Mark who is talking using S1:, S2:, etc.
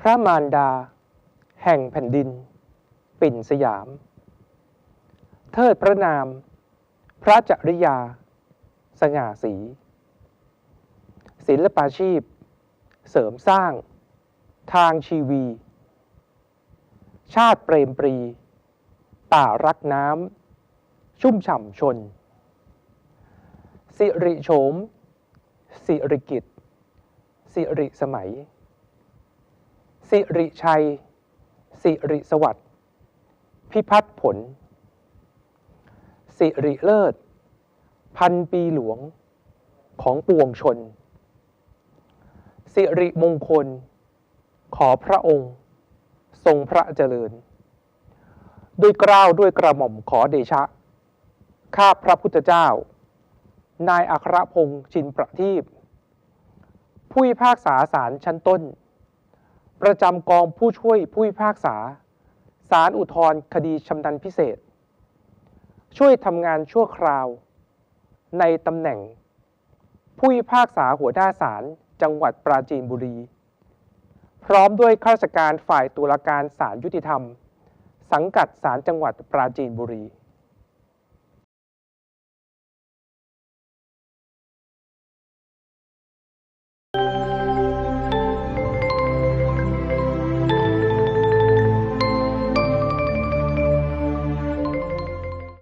S1: พระมารดา แห่งแผ่นดิน ปิ่นสยาม เทิดพระนาม พระจริยา สง่าสีศิลปาชีพ เสริมสร้าง ทางชีวี ชาติเปรมปรี ป่ารักน้ำ ชุ่มฉ่ำชน สิริโฉม สิริกิตสิริสมัย สิริชัย สิริสวัสดิ์ พิพัฒน์ผล สิริเลิศ พันปีหลวงของปวงชน สิริมงคล ขอพระองค์ ทรงพระเจริญ ด้วยเกล้าวด้วยกระหม่อมขอเดชะ ข้าพระพุทธเจ้า นายอัครพงษ์ชินประทีปผู้พิพากษาศาลชั้นต้น ประจำกองผู้ช่วยผู้พิพากษาศาลอุทธรณ์คดีชำนาญพิเศษ ช่วยทำงานชั่วคราว ในตำแหน่ง ผู้พิพากษาหัวหน้าศาลจังหวัดปราจีนบุรี พร้อมด้วยข้าราชการฝ่ายตุลาการศาลยุติธรรม สังกัดศาลจังหวัดปราจีนบุรี